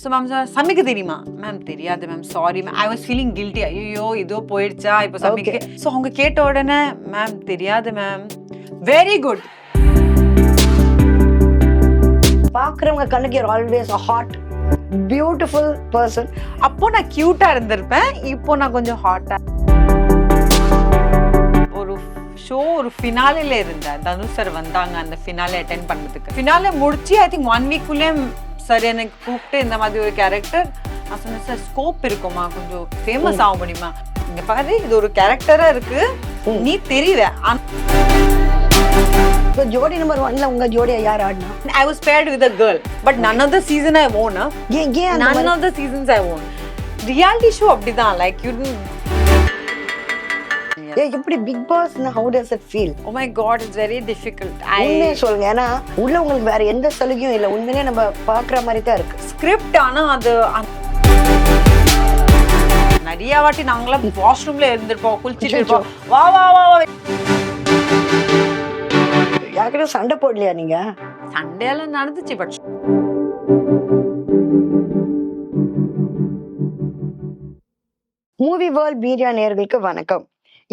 So ma'am சமைக்க தெரியுமா? Ma'am தெரியாது ma'am sorry ma'am I was feeling guilty ஐயோ இதோ போயிடுச்சா? இப்போ சமைக்க ஸோ அவங்க கேட்ட உடனே மேம் தெரியாது மேம் வெரி குட் பாக்குறவங்க கண்ணுக்கு you're always a hot beautiful person அப்போ நான் கியூட்டா இருந்திருப்பேன். இப்போ நான் கொஞ்சம் ஹாட்டா ஒரு ஷோ ஒரு ஃபினாலில இருந்தேன். தனுஷ் சார் வந்தாங்க அந்த ஃபினாலே அட்டென்ட் பண்ணதுக்கு. ஃபினாலே முடிச்சு ஐ திங்க் ஒன் வீக்குள்ளே சார் எனக்கு கூப்பிட்டு இந்த மாதிரி ஒரு கேரக்டர் நான் சொன்னேன் சார் ஸ்கோப் இருக்குமா? கொஞ்சம் ஃபேமஸ் ஆக முடியுமா? இங்க பாரு இது ஒரு கேரக்டரா இருக்கு. நீ தெரியல. இப்போ ஜோடி நம்பர் ஒன்ல உங்க ஜோடியா யார் ஆடினா? I was paired with a girl but none of the season I won ஏன் ஏன் அந்த none of the seasons I won. Reality show அப்படிதான். லைக் யூ ஏன் எப்படி Bigg Boss how does it feel oh my god it's very difficult உண்மையை சொல்லுங்க ஏன்னா உள்ள உங்களுக்கு வேற எந்த சலுகையும் இல்லை. உண்மையிலே நம்ம பாக்குற மாதிரி தான் இருக்கு. ஸ்கிரிப்ட் ஆனா அது நிறைய வாட்டி நாங்களாம் வாஷ்ரூம்ல இருந்திருப்போம் குளிச்சிட்டு இருப்போம். வா வா வா வா. யார்கிட்ட சண்டை போடலையா நீங்க? சண்டையெல்லாம் நடந்துச்சு பட் மூவி வேர்ல்ட் மீடியா நேயர்களுக்கு வணக்கம்.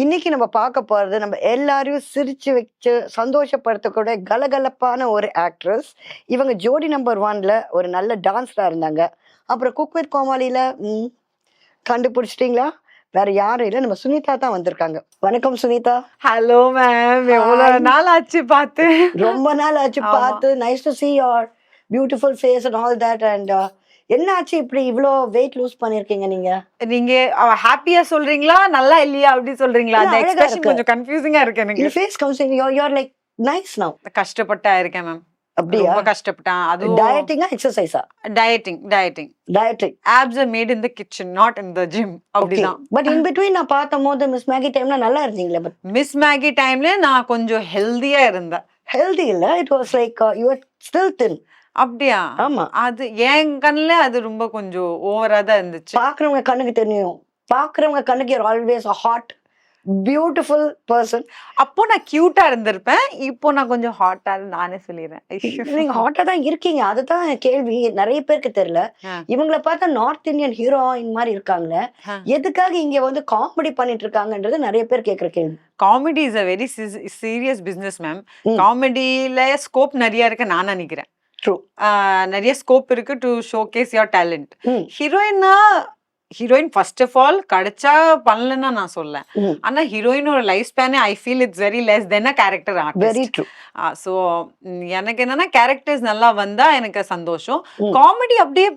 இன்னைக்கு நம்ம பார்க்க போறது நம்ம எல்லாரையும் சிரிச்சு வச்சு சந்தோஷப்படுத்தக்கூடிய கலகலப்பான ஒரு ஆக்ட்ரஸ் இவங்க ஜோடி நம்பர் ஒன்ல ஒரு நல்ல டான்ஸரா இருந்தாங்க. அப்புறம் குக் வித் கோமாளியில ம், கண்டுபிடிச்சிட்டீங்களா? வேற யாரும் இல்லை. நம்ம சுனிதா தான் வந்திருக்காங்க. வணக்கம் சுனிதா. ஹலோ மேம் எவ்வளவு நாள் ஆச்சு பார்த்து. ரொம்ப நாள் ஆச்சு. பார்த்து. Nice to see your beautiful face and all that and என்ன ஆச்சு இப்படி இவ்வளோ வெயிட் லூஸ் பண்ணிருக்கீங்க நீங்க? நீங்க ஹாப்பியா சொல்றீங்களா? நல்லா இல்லையா? அப்படி சொல்றீங்களா? அந்த எக்ஸ்பிரஷன். கொஞ்சம் கன்ஃபியூசிங்கா இருக்கு எனக்கு. Face in you are like nice now கஷ்டப்பட்டா இருக்கேன் மேம் அப்படியா? ரொம்ப கஷ்டப்பட்டேன். அதுவும் டயட்டிங்கா எக்ஸசைஸா dieting dieting dieting abs are made in the kitchen not in the gym அப்படிதான். பட் இன் பிட்வீன் நான் பார்த்த போது மிஸ் மேகி டைம்ல நல்லா இருந்தீங்களே பட் மிஸ் மேகி டைம்ல நான் கொஞ்சம் ஹெல்தியா இருந்தேன். ஹெல்தி இல்ல? It was like you are still thin அப்படியா? ஆமா. அது என் கண்ணுல அது ரொம்ப கொஞ்சம் ஓவரா தான் இருந்துச்சு. பாக்குறவங்க கண்ணுக்கு தெரியும். பாக்குறவங்க கண்ணுக்கு you're always a hot beautiful person அப்போ நான் கியூட்டா இருந்திருப்பேன். இப்போ நான் கொஞ்சம் ஹாட்டா நானே சொல்லிடுறேன். நீங்க ஹாட்டா தான் இருக்கீங்க. அதுதான் கேள்வி. நிறைய பேருக்கு தெரியல. இவங்கள பார்த்தா நார்த் இந்தியன் ஹீரோயின் மாதிரி இருக்காங்களே. எதுக்காக இங்க வந்து காமெடி பண்ணிட்டு இருக்காங்கன்றது நிறைய பேர் கேக்குற கேள்வி. Comedy is a very serious business ma'am. காமெடியில scope நிறைய இருக்கு நான் நினைக்கிறேன். ட்ரூ நிறைய ஸ்கோப் இருக்கு டு ஷோகேஸ் யோர் டேலண்ட். ஹீரோயின்னா ஹீரோயின் ஃபர்ஸ்ட் ஆஃப் ஆல் கிடைச்சா பண்ணலன்னா நான் சொல்லேன். ஆனா ஹீரோயினோட life ஸ்பேனே I feel it's very less then a character very true so எனக்கு என்னன்னா கேரக்டர்ஸ் நல்லா வந்தா எனக்கு சந்தோஷம். காமெடி அப்படியே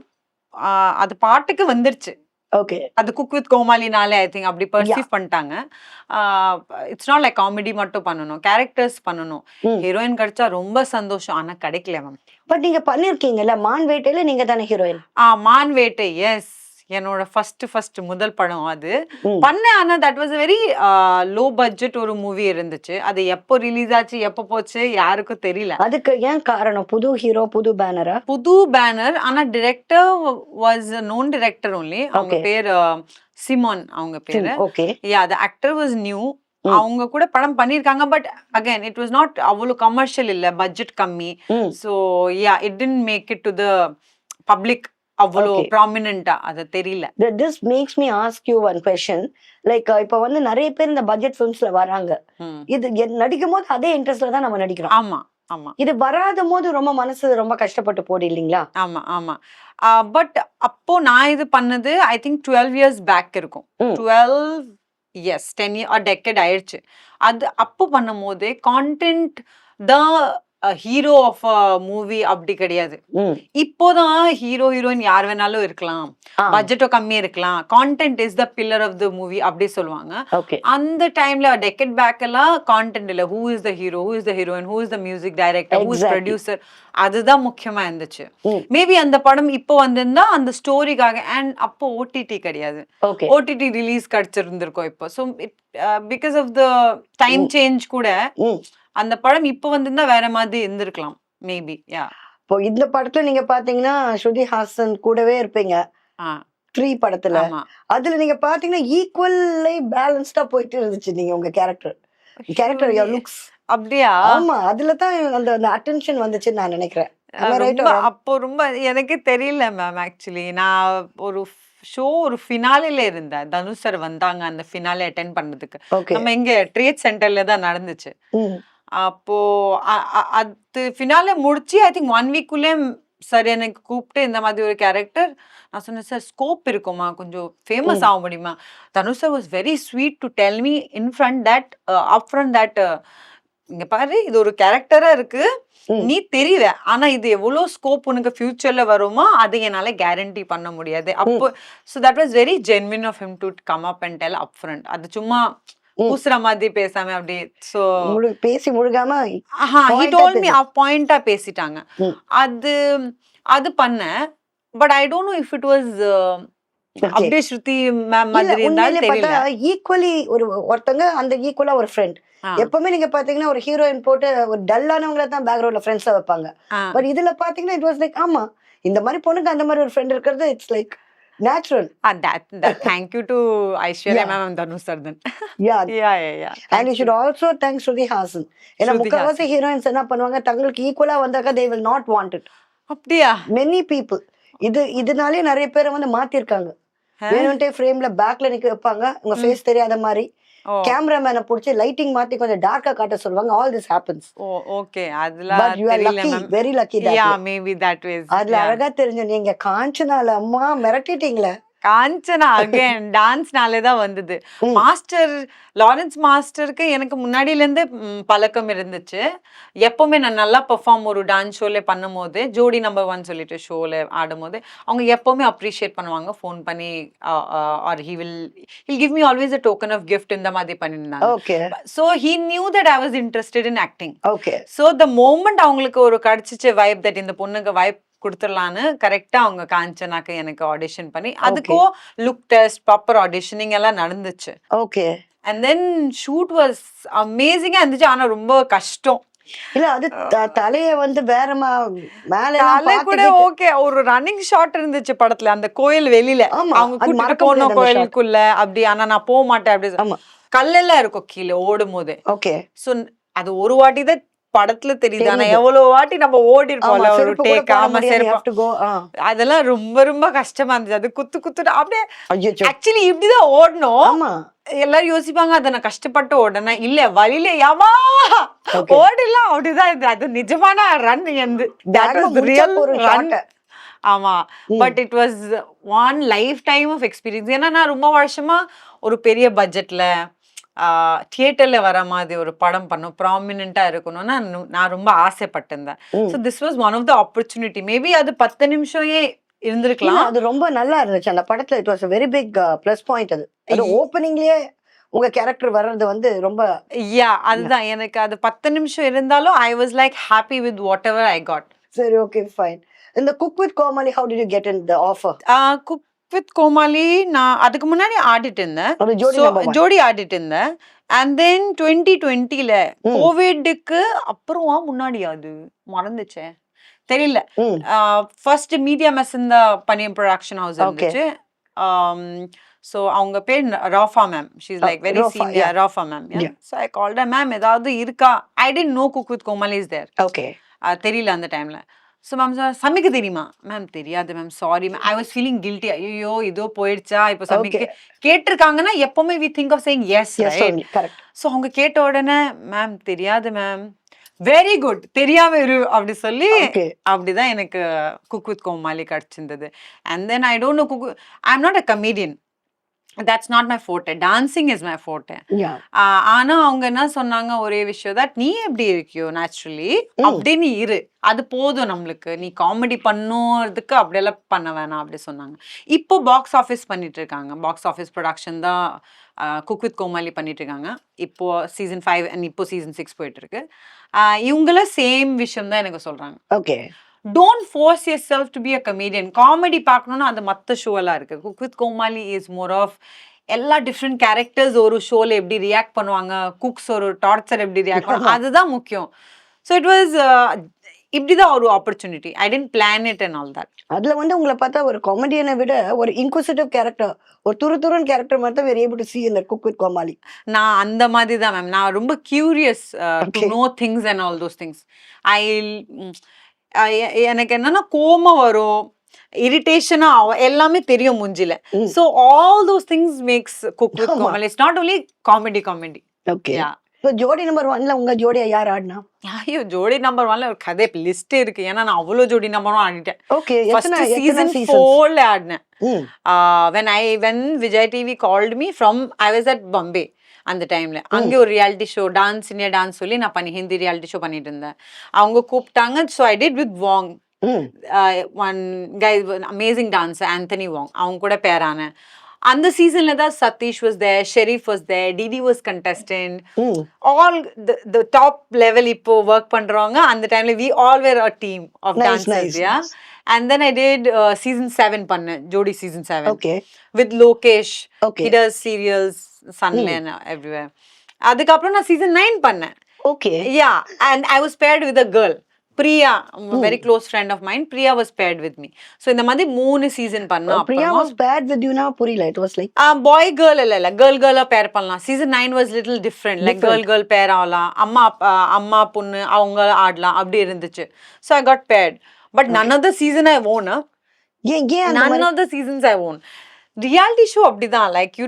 அது பாட்டுக்கு வந்துருச்சு. ஓகே அது குக் வித் கோமாளினாலே ஐ திங்க் அப்படி பர்சீவ் பண்ணிட்டாங்க. இட்ஸ் நாட் லைக் காமெடி மட்டும் பண்ணணும். கேரக்டர்ஸ் பண்ணணும். ஹீரோயின் கிடைச்சா ரொம்ப சந்தோஷம். ஆனா கிடைக்கல மேம் பட் நீங்க பண்ணிருக்கீங்கல்ல மான் வேட்டையில நீங்க தானே ஹீரோயின் ஆ மான் வேட்டை எஸ் என்னோட ஃபர்ஸ்ட் ஃபர்ஸ்ட் முதல் படம் அது. ம். பண்ணேன் ஆனா that was very low budget ஒரு மூவி இருந்துச்சு. அது எப்போ ரிலீஸ் ஆச்சு எப்போ போச்சு யாருக்கும் தெரியல. அதுக்கு ஏன் காரணம்? புது ஹீரோ புது பேனரா புது பேனர் ஆனா director was known director only அவங்க. பேர் சிமான் அவங்க பேரு. Okay ya the actor was new. அவங்க கூட படம் பண்ணிருக்காங்க but again it was not அவ்வளவு கமர்ஷியல் இல்ல பட்ஜெட் கம்மி. So ya it tend make it to the public அவ்வளோ. ப்ராமினண்டா அது தெரியல. This makes me ask you one question like இப்போ வந்து நிறைய பேர் இந்த பட்ஜெட் ஃபிலிம்ஸ்ல வராங்க. இது நடிக்கும் போது அதே இன்ட்ரெஸ்ட்ல தான் நம்ம நடிக்கிறோம். ஆமா ஆமா. இது வராத போது ரொம்ப மனசு ரொம்ப கஷ்டப்பட்டு போடு இல்லைங்களா? ஆமா ஆமா. பட் அப்போ நான் இது பண்ணது I think twelve years back இருக்கும். Twelve yes ten year decade ஆயிடுச்சு அது அப்போ பண்ணும் போதே கான்டென்ட் தான் ஹீரோ ஆஃப் மூவி அப்படி கிடையாது. இப்போதான் ஹீரோ ஹீரோயின் யார் வேணாலும் இருக்கலாம். பட்ஜெட்டோ கம்மி இருக்கலாம். Content is the pillar of the movie அப்படி சொல்லுவாங்க. அந்த டைம்ல டெக்கெட் பேக் எல்லாம் கான்டென்ட் இல்ல. Who is the hero who is the heroine who is the music director who is. Producer அதுதான் முக்கியமா இருந்துச்சு. மேபி அந்த படம் இப்போ வந்திருந்தா அந்த ஸ்டோரிக்காக அண்ட் அப்போ ஓடிடி கிடையாது. ஓடிடி ரிலீஸ் கிடைச்சிருந்திருக்கோம் இப்போ. So because of the time change கூட அந்த படம் இப்போ வந்திருந்தா வேற மாதிரி இருந்திருக்கலாம் மேபி யா இப்போ இந்த படத்துல நீங்க பாத்தீங்கன்னா ஸ்ருதி ஹாசன் கூடவே இருப்பீங்க. த்ரீ படத்துல. அதுல நீங்க பாத்தீங்கன்னா ஈக்குவல்லி பேலன்ஸ்டா போயிட்டு இருந்துச்சு நீங்க உங்க கேரக்டர் கேரக்டர் லுக்ஸ் அப்படியா? ஆமா அதுல தான் அந்த அந்த அட்டென்ஷன் வந்துச்சுன்னு நான் நினைக்கிறேன்? அப்போ ரொம்ப எனக்கே தெரியல மேம் ஆக்சுவலி நான் ஒரு ஷோ ஒரு ஃபினாலில இருந்தேன் தனுஷ் சார் வந்தாங்க அந்த ஃபினாலே அட்டென்ட் பண்ணதுக்கு. நம்ம இங்க ட்ரேட் சென்டர்ல தான் நடந்துச்சு. அப்போ அது ஃபினாலே முடிச்சு ஐ திங்க் ஒன் வீக்குள்ளே சார் எனக்கு கூப்பிட்டு இந்த மாதிரி ஒரு கேரக்டர் நான் சொன்னேன் சார் ஸ்கோப் இருக்குமா? கொஞ்சம் ஃபேமஸ் ஆக முடியுமா? Dhanush sir was very sweet to tell me in front that up front that இங்க பாரு இது ஒரு கேரக்டரா இருக்கு. நீ தெரியல ஆனா இது எவ்வளவு ஸ்கோப் உனக்கு ஃபியூச்சர்ல வருமோ அது என்னால கேரண்டி பண்ண முடியாது அப்போ so that was very genuine of him to come up and tell up front அது சும்மா ம். பூசுற மாதிரி பேசாம அப்படி முழு பேசி முழுகாம ஹி டோல் மீ. பாயிண்டா பேசிட்டாங்க. அது அது பண்ணேன் but I don't know if it was. அப்படியே ஸ்ருதி மேம் மாதிரி இருந்தாலும் தெரியல ஈக்குவலி ஒரு ஒருத்தங்க அந்த ஈக்குவலா ஒரு ஃப்ரெண்ட் எப்பவுமே நீங்க பாத்தீங்கன்னா ஒரு ஹீரோயின் போட்டு ஒரு டல்லானவங்கள தான் பேக்ரவுண்ட்ல ஃப்ரெண்ட்ஸா வைப்பாங்க. பட் இதுல பாத்தீங்கன்னா இட் வாஸ் லைக் ஆமா இந்த மாதிரி பொண்ணுக்கு அந்த மாதிரி ஒரு ஃப்ரெண்ட் இருக்கிறது it's like natural Ah, that that thank you to Aishwarya Yeah. ma'am and Dhanu sir then. Ya yeah, yeah, yeah. And Thank you should also thanks Shruti Haasan ஏன்னா முக்கால்வாசி ஹீரோயின்ஸ் என்ன பண்ணுவாங்க தங்களுக்கு ஈக்குவலா வந்தாக்க வில் நாட் வாண்ட் இட் அப்படியா? Many people இது இதனாலே நிறைய பேரை வந்து மாத்திருக்காங்க. வேணும்ட்டே ஃப்ரேம்ல பேக்ல நிக்க வைப்பாங்க. உங்க ஃபேஸ் தெரியாத மாதிரி. கேமராமேனை பிடிச்சி லைட்டிங் மாத்தி கொஞ்சம் டார்க்கா காட்ட சொல்லுவாங்க. ஆல் திஸ் ஹேப்பன்ஸ் ஓகே அதுல but you are lucky very lucky ya maybe that ways அதுல அழகா தெரிஞ்ச நீங்க காஞ்சனால அம்மா மிரட்டிட்டீங்களே. காஞ்சனா அகைன் டான்ஸ்னாலே தான் வந்தது. மாஸ்டர் லாரன்ஸ் மாஸ்டருக்கு எனக்கு முன்னாடில இருந்தே ம், பழக்கம் இருந்துச்சு. எப்பவுமே நான் நல்லா பெர்ஃபார்ம் ஒரு டான்ஸ் ஷோல பண்ணும்போது ஜோடி நம்பர் ஒன் சொல்லிட்டு ஷோல ஆடும்போது அவங்க எப்பவுமே அப்ரிஷியேட் பண்ணுவாங்க. ஃபோன் பண்ணி or he will he'll give me always a token of gift இந்த மாதிரி பண்ணியிருந்தாங்க. Okay so he knew that I was interested in acting okay so the moment அவங்களுக்கு ஒரு கிடைச்சிச்ச வைப் தட் இந்த பொண்ணுக்கு வைப் கொடுத்துடலான்னு கரெக்டா அவங்க காஞ்சனாக்கு எனக்கு ஆடிஷன் பண்ணி அதுக்கும் லுக் டெஸ்ட் ப்ராப்பர் ஆடிஷனிங் எல்லாம் நடந்துச்சு. Okay and then shoot was அமேசிங்கா இருந்துச்சு. ஆனா ரொம்ப கஷ்டம். இல்ல அது தலைய வந்து வேறமா மேல தலை கூட ஓகே ஒரு ரன்னிங் ஷாட் இருந்துச்சு படத்துல அந்த கோயில் வெளியில. அவங்க கூட்டிட்டு போனோம். கோயிலுக்குள்ள அப்படி ஆனா நான் போக மாட்டேன் அப்படி கல்லெல்லாம் இருக்கும் கீழே ஓடும் போது ஓகே சோ அது ஒரு வாட்டி தான் படத்துல தெரியுது. ஆனா. எவ்வளவு வாட்டி நம்ம ஓடி இருப்போம்ல ஒரு டேக் ஆமா அதெல்லாம் ரொம்ப ரொம்ப கஷ்டமா இருந்துச்சு அது குத்து குத்துட்டு அப்படியே ஆக்சுவலி இப்படிதான் ஓடணும். எல்லாரும் யோசிப்பாங்க அதை நான் கஷ்டப்பட்டு ஓடனேன் இல்ல வழியில யாமா. ஓடிலாம். அப்படிதான் இது அது நிஜமான ரன் எந்து ஒரு ரன். ஆமா. But it was one life time of experience ஏன்னா நான் ரொம்ப வருஷமா ஒரு பெரிய பட்ஜெட்ல தியேட்டர்ல வர மாதிரி ஒரு படம் பண்ணும். ப்ராமினெண்டா இருக்கணும்னு நான் ரொம்ப ஆசைப்பட்டிருந்தேன். So this was one of the opportunity maybe அது பத்து நிமிஷமே இருந்திருக்கலாம். அது ரொம்ப நல்லா இருந்துச்சு. அந்த படத்துல it was very big plus point அது. அது ஓப்பனிங்லயே உங்க கேரக்டர் வர்றது வந்து ரொம்ப யா அதுதான். எனக்கு அது பத்து நிமிஷம் இருந்தாலும் I was like happy with what ever I got சரி ஓகே ஃபைன் இந்த cook with Comali how did you get in the offer cook with Comali நான் அதுக்கு முன்னாடி ஆடிட்டு இருந்தேன் ஜோடி ஆடிட்டு இருந்தேன் அண்ட் தென் டுவெண்ட்டி டுவெண்ட்டில. கோவிடுக்கு அப்புறமா முன்னாடி அது மறந்துச்சே. தெரியல. ஃபர்ஸ்ட் மீடியா மெஸ் இந்த பனியம் ப்ரொடக்ஷன் ஹவுஸ். இருந்துச்சு. ஸோ அவங்க பேர் Rafa ma'am she's like very. Senior Rafa ma'am. So I called ma'am ஏதாவது இருக்கா? I didn't know cook with Comali is there okay தெரியல அந்த டைம்ல ஸோ மேம் சமைக்க தெரியுமா? மேம் தெரியாது ma'am sorry ma'am I was feeling guilty ஐயோ இதோ போயிடுச்சா? இப்போ சமைக்க. கேட்டிருக்காங்கன்னா எப்பவுமே we think of saying yes so அவங்க கேட்ட உடனே மேம் தெரியாது மேம் வெரி குட் தெரியாம இரு அப்படி சொல்லி அப்படிதான் எனக்கு cook with Comali கிடைச்சிருந்தது. And then I don't know cook I am not a comedian that's not my forte dancing is my forte yeah ah ஆனா அவங்க என்ன சொன்னாங்க ஒரே விஷயம் that நீ எப்படி இருக்கியோ நேச்சுரலி நீ இரு. அது போதும் நம்மளுக்கு. நீ காமெடி பண்ணுறதுக்கு அப்படியெல்லாம் பண்ண வேணாம் அப்படி சொன்னாங்க. இப்போ பாக்ஸ் ஆஃபீஸ் பண்ணிட்டு இருக்காங்க பாக்ஸ் ஆஃபீஸ் ப்ரொடக்ஷன் தான் குக் வித் கோமாளி பண்ணிட்டு இருக்காங்க இப்போ சீசன் ஃபைவ் அண்ட் இப்போ சீசன் சிக்ஸ் போயிட்டு இருக்கு ஆஹ் இவங்கள சேம் விஷயம் தான் எனக்கு சொல்றாங்க. Okay don't force yourself to be a comedian comedy பார்க்கணும்னா அது மற்ற ஷோ எல்லாம் இருக்கு. Cook with Comali is more of எல்லா டிஃப்ரெண்ட் கேரக்டர்ஸ் ஒரு ஷோல எப்படி ரியாக்ட் பண்ணுவாங்க குக்ஸ் ஒரு டார்ச்சர் எப்படி ரியாக்ட் பண்ணுவாங்க அதுதான் முக்கியம். ஸோ இட் வாஸ் இப்படிதான் ஒரு opportunity I didn't plan it and all that அதுல வந்து உங்களை பார்த்தா ஒரு காமெடியனை விட ஒரு இன்குசிட்டிவ் கேரக்டர் ஒரு துரு துருன் கேரக்டர் மாதிரி தான் வெரி ஏபிள் டு சி இந்த குக் வித் கோமாளி நான் அந்த மாதிரி தான் மேம் நான் ரொம்ப curious to. Know things and all those things I எனக்கு என்னன்னா கோபம் வரும். இரிட்டேஷனா எல்லாமே தெரியும் மூஞ்சில. So all those things makes cook with. Comali it's not only comedy comedy okay இப்போ ஜோடி நம்பர் ஒன்ல உங்க ஜோடியா யார் ஆடினா? ஐயோ ஜோடி நம்பர் ஒன்ல ஒரு கதை லிஸ்ட் இருக்கு. ஏன்னா நான் அவ்வளோ ஜோடி நம்பரும் ஆடிட்டேன். ஓகே சீசன் ஃபோர்ல ஆடினேன். When I when Vijay TV called me from I was at Bombay அந்த டைம்ல அங்கே ஒரு reality show dance India dance சொல்லி நான் பண்ணி ஹிந்தி ரியாலிட்டி ஷோ பண்ணிட்டு இருந்தேன். அவங்க கூப்பிட்டாங்க so I did with Wang one guy amazing dance Anthony Wang அவங்க கூட பேரான. அந்த சீசன்ல தான் Sathish was there Sherif was there DD was contestant all the top level இப்போ ஒர்க் பண்றவங்க அந்த டைம்ல we all were a team of dancers yeah. And then I did season seven பண்ணேன் Jodi season seven with Lokesh. ஹிடஸ் serials சன்லேன் everywhere அதுக்கப்புறம் நான் season nine பண்ணேன். Okay yeah and I was paired with a girl Priya very close friend of mine Priya was paired with me so இந்த மாதிரி மூணு season பண்ணோம் பிரியா அப்புறமா was bad with யூனா புரியல. It was like boy girl இல்ல இல்ல. கேர்ள் கேர்லா பேர் பண்ணலாம். Season nine was little different like girl girl pair ஆகலாம். அம்மா அம்மா பொண்ணு அவங்க ஆடலாம். அப்படி இருந்துச்சு. So I got paired but none of the season I won ஏன் ஏன் none of the seasons I won reality show அப்படிதான். லைக் யூ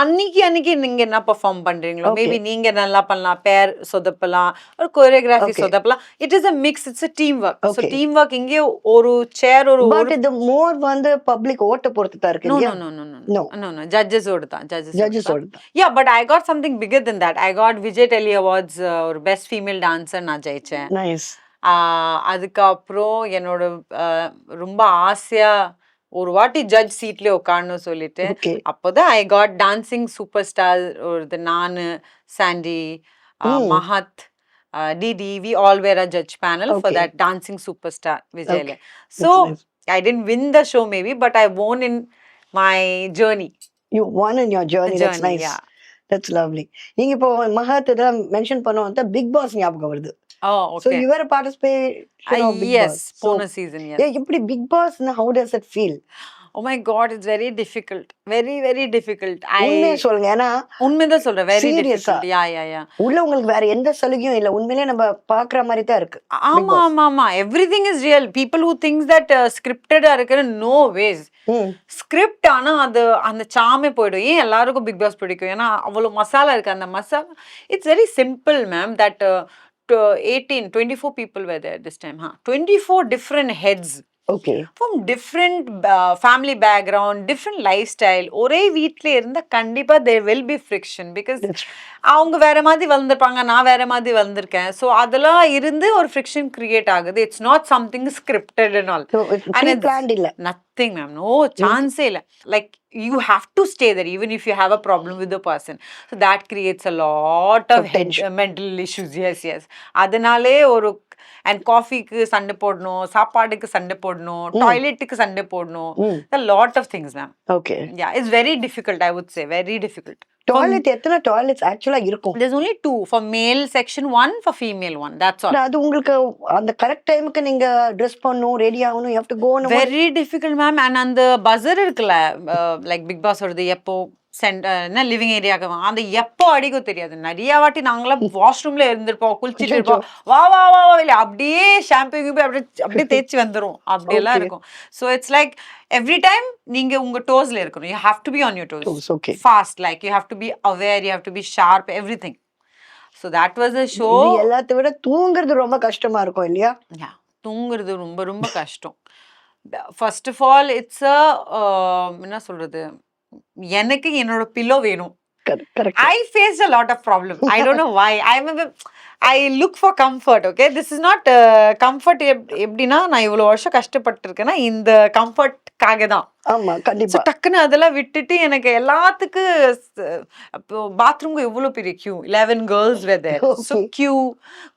அன்னைக்கு அன்னைக்கு நீங்க என்ன பெர்ஃபார்ம் பண்றீங்களோ. மேபி நீங்க நல்லா பண்ணலாம் பேர் சொதப்பலாம் ஒரு choreography. சொதப்பலாம். It is a mix it's a team work so. Team work இங்கே ஒரு சேர் ஒரு பட் இது மோர் வந்து பப்ளிக் ஓட்ட பொறுத்து தான் இருக்கு no no no no. No no ஜட்ஜஸோடு தான் ஜட்ஜஸ் ஜட்ஜஸ் ஓட தான். Yeah but I got something bigger then that I got Vijay telly awards ஒரு பெஸ்ட் ஃபீமேல் டான்சர் நான் ஜெயிச்சேன். நைஸ் அதுக்கப்புறம் என்னோட ரொம்ப ஆசையா ஒரு வாட்டி ஜட்ஜ் சீட்லயே உட்காரணும் சொல்லிட்டு அப்போதான் I got dancing super star ஒரு நானு Sandy. Mahat DD we all were a judge panel for. That dancing superstar விஜய்ல. So I didn't win the show maybe but I won in my journey you won in your journey that's nice that's lovely நீங்க இப்போ மஹத் இதான் mention பண்ணுவோம் big pass ஞாபகம் வருது. Okay your participate S போன சீசன் எப்படி Bigg Boss how does it feel oh my God it's very difficult very very difficult உண்மையை சொல்லுங்க. ஏன்னா உண்மைதான் சொல்றேன். வெரி? டிஃபிகல்ட் யா யா யா உள்ள உங்களுக்கு வேற எந்த சலுகையும் இல்ல. உண்மையிலேயே நம்ம பாக்குற மாதிரி தான் இருக்கு ஆமா. ஆமா ஆமா. Everything is real people who things that ஸ்கிரிப்டடா இருக்கிற நோ வேஸ் ஸ்கிரிப்ட் ஆனா அது அந்த சாமே போயிடும். ஏன் எல்லாருக்கும் பிக் பாஸ் பிடிக்கும்? ஏன்னா அவ்வளவு மசாலா இருக்கு. அந்த masala it's very simple ma'am that eighteen twenty four people whether this time ha twenty four different heads okay from different family background different lifestyle ஒரே வீட்டில் இருந்தால் கண்டிப்பாக there will be friction because அவங்க வேற மாதிரி வளர்ந்துருப்பாங்க நான் வேற மாதிரி வளர்ந்துருக்கேன். ஸோ அதெல்லாம் இருந்து ஒரு ஃப்ரிக்ஷன் கிரியேட் ஆகுது. It's not something scripted and all plan இல்ல. நத்திங் மேம் நோ சான்ஸே இல்லை like you have to stay there even if you have a problem with a person so that creates a lot of Of tension. Mental issues yes yes அதனாலே ஒரு and காஃபிக்கு சண்டை போடணும் சாப்பாடுக்கு சண்டை போடணும் டாய்லெட்டுக்கு சண்டை போடணும் ம் lot of things ma'am okay yeah it's very difficult I would say very difficult toilet எத்தனை டாய்லெட்ஸ் ஆக்சுவலா இருக்கும்? Only two for male section one for female one that's all. ஆனா, அது உங்களுக்கு அந்த கரெக்ட் டைமுக்கு நீங்க ட்ரெஸ் பண்ணணும் ரெடி ஆகணும் you have to go very difficult ma'am and அந்த பஸர் இருக்குல்ல லைக் பிக் பாஸ் வருது எப்போ? சென்ட் என்ன லிவிங் ஏரியாக்கு அந்த எப்போ அடிக்கும் தெரியாது. நிறைய வாட்டி நாங்களாம் வாஷ்ரூம்ல இருந்திருப்போம் குளிச்சுட்டு இருப்போம். வா வா வா வா இல்லை அப்படியே ஷாம்பு போய் அப்படியே அப்படியே தேய்ச்சி வந்துரும். அப்படியெல்லாம். இருக்கும். So it's like every time நீங்க உங்க டோஸ்ல இருக்கணும். You have to be on your toes okay fast like you have to be aware you have to be sharp everything. So that was the show. இது எல்லாத்த விட தூங்குறது ரொம்ப கஷ்டமா இருக்கும் இல்லையா? தூங்குறது ரொம்ப ரொம்ப கஷ்டம். First of all it's a என்ன சொல்றது? எனக்கு என்னோட பில்லோ வேணும். I face a lot of problem I don't know why I I look for comfort okay this is not comfort எப்படின்னா நான் இவ்வளோ வருஷம் கஷ்டப்பட்டிருக்கேன்னா இந்த கம்ஃபர்ட்காக தான் ஆமா கண்டிப்பா. டக்குன்னு அதெல்லாம் விட்டுட்டு எனக்கு எல்லாத்துக்கு பாத்ரூம்க்கு எவ்வளோ பெரிய queue eleven girls whether so. Queue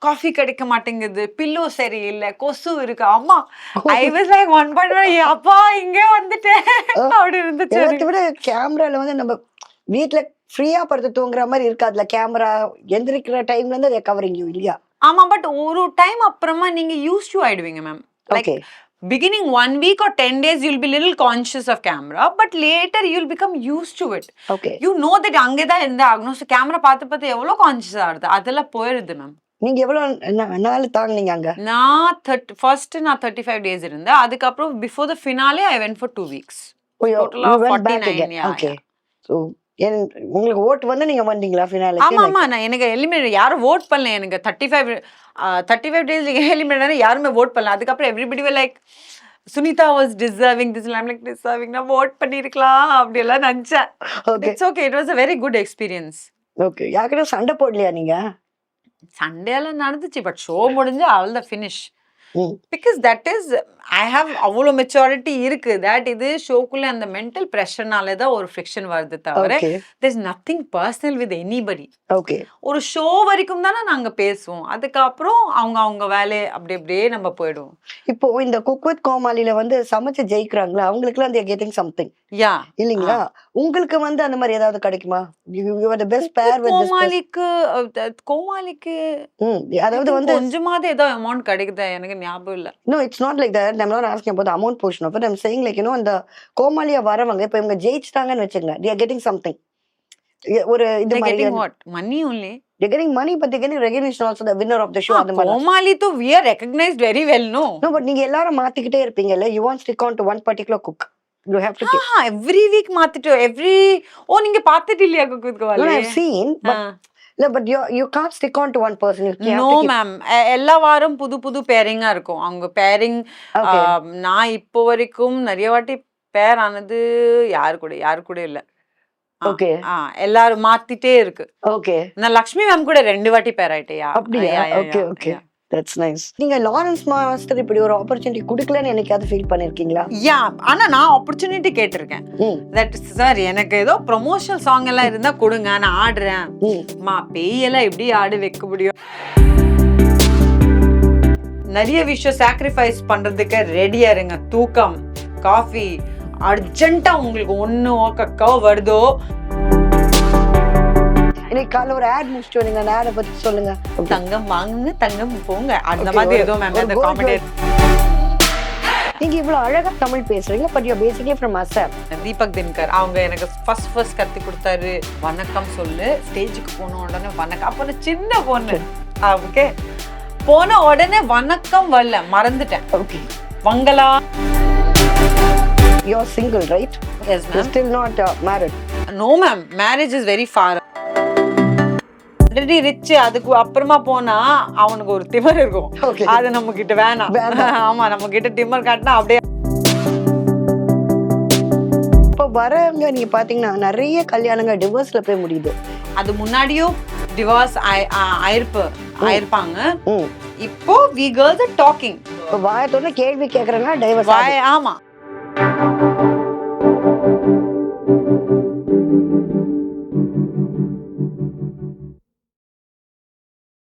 coffee கிடைக்க மாட்டேங்குது பில்லோ சரியில்லை கொசு இருக்கு. அம்மா I was like one point அப்பா இங்கே வந்துட்டேன். அப்படி இருந்துச்சு. விட கேமரால வந்து நம்ம வீட்ல ஃப்ரீயா படுத்து தூங்குற மாதிரி இருக்காதுல. கேமரா எந்திரிக்கிற டைம்ல இருந்து அதை கவரிங் இல்லையா? ஆமா பட் ஒரு டைம் அப்புறமா நீங்க யூஸ் டு ஆயிடுவீங்க ma'am like okay beginning one week or 10 days you'll be little conscious of camera but later you'll become used to it. You know that அங்கே தான் இருந்தா ஆகணும் ஸோ கேமரா பார்த்து பார்த்து எவ்வளோ கான்ஷியஸ் ஆகுது அதெல்லாம் போயிடுது மேம் நீங்க எவ்வளவு நாள் தாங்குனீங்க அங்க? நான் தேர்ட்டி ஃபர்ஸ்ட் நான் தேர்ட்டி ஃபைவ் டேஸ் இருந்தேன். அதுக்கப்புறம் before the finale I went for two weeks Total of 49, yeah, okay so உங்களுக்கு ஓட்டு வந்து நீங்க வந்தீங்களா ஃபினாலே ஆமா ஆமா. நான் எனக்கு எலிமினேட் யாரும் ஓட் பண்ணல எனக்கு. Thirty five thirty five days eliminate யாருமே ஓட் பண்ணல. அதுக்கப்புறம் everybody like Sunitha was deserving this I'm like deserving நான் ஓட் பண்ணிருக்கலாம். அப்படி எல்லாம் நினைச்சேன். Okay it's okay it was a very good experience okay யார்கிட்ட சண்டை போடலையா நீங்க? சண்டே எல்லாம் நடந்துச்சு பட் ஷோ முடிஞ்சு அவள் தான் finish. Because that is I have அவ்வளோ மெச்சாரிட்டி இருக்கு. தட் இது ஷோக்குள்ள அந்த மென்டல் ப்ரெஷர்னால தான் ஒரு ஃப்ரிக்ஷன் வருது தவிர there's nothing personal with anybody okay ஒரு ஷோ வரைக்கும் தானே நாங்க பேசுவோம். அதுக்கப்புறம் அவங்க அவங்க வேலையை அப்படி அப்படியே நம்ம போயிடுவோம். இப்போ இந்த குக் வித் கோமாளில வந்து சமைச்சு ஜெயிக்கிறாங்களா? அவங்களுக்குலாம் அந்த கெட்டிங் சம்திங் யா இல்லைங்களா? உங்களுக்கு வந்து அந்த மாதிரி ஏதாவது கிடைக்குமா? You are the best pair with கோமாளிக்கு கோமாளிக்கு அதாவது வந்து கொஞ்சமாவது ஏதோ அமௌண்ட் கிடைக்குதா? எனக்கு ஞாபகம் இல்ல. No it's not like that அந்த டைம்ல நான் ஆஸ்கிங் போது அமௌண்ட் போர்ஷன் ஆஃப் நம்ம சேயிங் லைக் யூனோ அந்த கோமாளியா வரவங்க இப்போ இவங்க ஜெயிச்சிட்டாங்கன்னு வச்சுங்க தி ஆர் கெட்டிங் சம்திங் ஒரு இது மாதிரி money only they're getting money but they're getting recognition also the winner of the show அந்த மாதிரி கோமாளி தோ we are recognized very well no no but நீங்க எல்லாரும் மாத்திக்கிட்டே இருப்பீங்கல்ல you won't stick on to one particular cook you have to ah, keep every week மாத்திட்டு every ஓ நீங்க பார்த்துட்டு இல்லையா cook with Comali no i've seen but can't stick on to one person. You have no ma'am எல்லா வாரம் புது புது பேரிங்கா இருக்கும். அவங்க பேரிங் நான் இப்போ வரைக்கும் நிறைய வாட்டி பேர் ஆனது யாரு கூட யாரு கூட இல்ல. Okay. ஆ எல்லாரும் மாத்திட்டே இருக்கு. Okay. நான் லக்ஷ்மி மேம் கூட ரெண்டு வாட்டி பேர் ஆயிட்டேயா? அப்படியா? Okay, okay. That's nice. நீங்க லாரன்ஸ் மாஸ்டர் இப்படி ஒரு ஆப்பர்ச்சுனிட்டி கொடுக்கலன்னு என்னைக்காவது ஃபீல் பண்ணிருக்கீங்களா? யா ஆனா நான் ஆப்பர்ச்சுனிட்டி கேட்டிருக்கேன். தட் சார் எனக்கு ஏதோ ப்ரொமோஷனல் சாங் எல்லாம் இருந்தா கொடுங்க நான் ஆடுறேன். ம். பேயெல்லாம் எப்படி ஆடு வைக்க முடியும்? நிறைய விஷயம் சாக்ரிஃபைஸ் பண்றதுக்கு ரெடியா இருங்க. தூக்கம் காஃபி அர்ஜென்ட்டா உங்களுக்கு ஒண்ணு கக்கோ வருதோ இன்னைக்கு காலைல ஒரு ஆட் முடிச்சுட்டு நீங்க அந்த ஆடை பத்தி சொல்லுங்க. தங்கம் வாங்குங்க தங்கம் போங்க. அந்த மாதிரி ஏதோ மேம் ஒரு அந்த gold காமெடி நீங்க இவ்வளவு அழகா தமிழ் பேசுறீங்க but you basically from Assam Deepak Dinkar அவங்க எனக்கு ஃபர்ஸ்ட் ஃபர்ஸ்ட் கத்தி கொடுத்தாரு. வணக்கம் சொல்லு. ஸ்டேஜுக்கு போன உடனே வணக்கம். அப்போ நான் சின்ன பொண்ணு. ஓகே போன உடனே வணக்கம் வரல. மறந்துட்டேன். Okay வங்களா you are single right yes ma'am still not married no ma'am marriage is very far already reach அதுக்கு அப்புறமா போனா அவனுக்கு ஒரு திமிர் இருக்கும். அது நம்ம கிட்ட வேணாம். ஆமா நம்ம கிட்ட திமிர் காட்டினா அப்படியே இப்போ வரவங்க நீங்க பாத்தீங்கன்னா நிறைய கல்யாணங்கள் டிவோர்ஸ்ல போய் முடியுது. அது முன்னாடியும் டிவோர்ஸ் ஆயிருப்பு ஆயிருப்பாங்க. இப்போ வி கேர்ள்ஸ் டாக்கிங் இப்போ வாயத்தோட கேள்வி கேக்குறாங்க டைவர்ஸ் ஆமா.